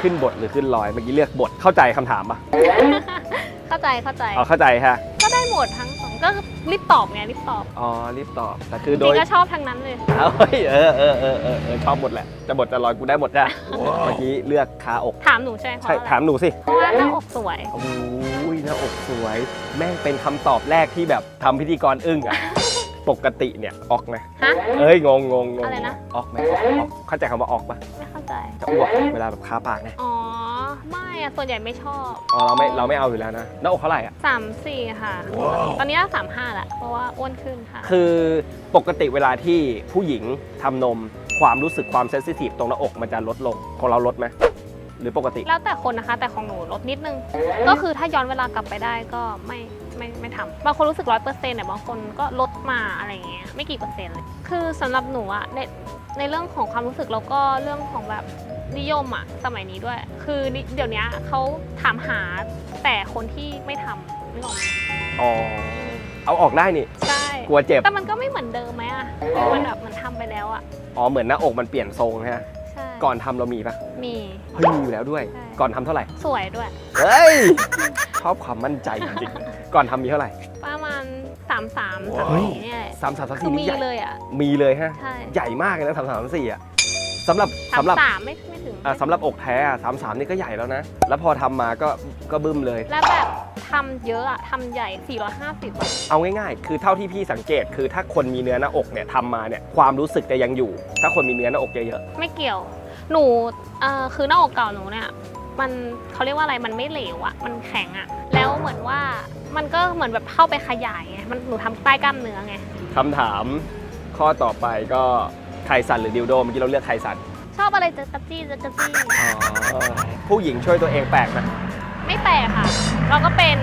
ขึ้นบทหรือขึ้นลอย เมื่อกี้เลือกบทเข้าใจคำถามปะเข้าใจเข้าใจ อ๋อเข้าใจฮะ ก็ได้หมดทั้งสองก็รีบตอบไงรีบตอบอ๋อรีบตอบแต่คืจอโดริยงๆก็ชอบทั้งนั้นเลย เอาเฮ้ยเออเออเออเออเออชอบหมดแหละ จะบทจะลอยกูได้หมดจ้ะเมื่อกี้เลือกคาอก ถามหนูใช่ไหมเพราะใช่อะไรถามหนูสิ เพราะว่าหน้าอกสวย โอ้ยหน้าอกสวย แม่งเป็นคำตอบแรกที่แบบทำพิธีกรอึ้งอะ ปกติเนี่ยออกไหมฮะ เอ้ยงงงงงงอะไรนะ ออกไหมออกออกเข้าใจคำว่าออกปะไม่เข้าใจ จะอ้วกเวลาแบบคาปากไงอ๋อ ไม่อะส่วนใหญ่ไม่ชอบอ๋อเราไม่เราไม่เอาอยู่แล้วนะหน้าอกเท่าไหร่อะสามสี่ค่ะ ตอนนี้สามห้าแหละเพราะว่าอ้วนขึ้นค่ะ คือปกติเวลาที่ผู้หญิงทำนมความรู้สึกความเซนซิทีฟตรงหน้าอกมันจะลดลงของเราลดไหม หรือปกติ แล้วแต่คนนะคะ แต่ของหนูลดนิดนึง ก็คือถ้าย้อนเวลากลับไปได้ก็ไม่ไม่ไม่ทำบางคนรู้สึกร้อยเปอร์เซ็นต์แต่บางคนก็ลดมาอะไรเงี้ยไม่กี่เปอร์เซ็นต์เลย คือสำหรับหนูอะในในเรื่องของความรู้สึกแล้วก็เรื่องของแบบนิยมอะสมัยนี้ด้วย คือนิเดี๋ยวนี้เขาถามหาแต่คนที่ไม่ทำนึกออกไหมอ๋อเอาออกได้นี่ใช่กลัวเจ็บแต่มันก็ไม่เหมือนเดิมไหมอะมันแบบมันทำไปแล้วอะอ๋อเหมือนหน้าอกมันเปลี่ยนทรงฮะใช่ ก่อนทำเรามีปะมี เฮ้ยมีอยู่แล้วด้วย ใช่ ก่อนทำเท่าไหร่ สวยด้วย เฮ้ย ชอบความมั่นใจจริงๆ ก่อนทำมีเท่าไหร่ประมาณสามสามสามเฮ้ยสี่เนี่ยแหละสามสามสามคืสี่อนี่มีใหญ่เลยอะมีเลยฮะ ใช่ใหญ่มากเลยนะสามสามสี่อะสำหรับสามสำหรับสามไม่ไม่ถึงอะสำหรับอกแท้สามสามนี่ก็ใหญ่แล้วนะ แล้วพอทำมาก็ก็บึ้มเลย แล้วแบบทำเยอะอะทำใหญ่ 450อะเอาง่ายๆ คือเท่าที่พี่สังเกตคือถ้าคนมีเนื้อหน้าอกเนี่ยทำมาเนี่ยความรู้สึกจะยังอยู่ ถ้าคนมีเนื้อหน้าอกเยอะไม่เกี่ยว หนูเอ่อคือหน้าอกเก่าหนูเนี่ยมันเขาเรียกว่าอะไรมันไม่เหลวอะมันแข็งอะแล้วเหมือนว่ามันก็เหมือนแบบเข้าไปขยายไงมันหนูทำใต้กล้ามเนื้อไงๆคำถามข้อต่อไปก็ไข่สันหรือดิวโดเมื่อกี้เราเลือกไข่สันชอบอะไรจะกระจี้จะกระจี้ผู้หญิงช่วยตัวเองแปลกนะไม่แปลกค่ะ เราก็เป็น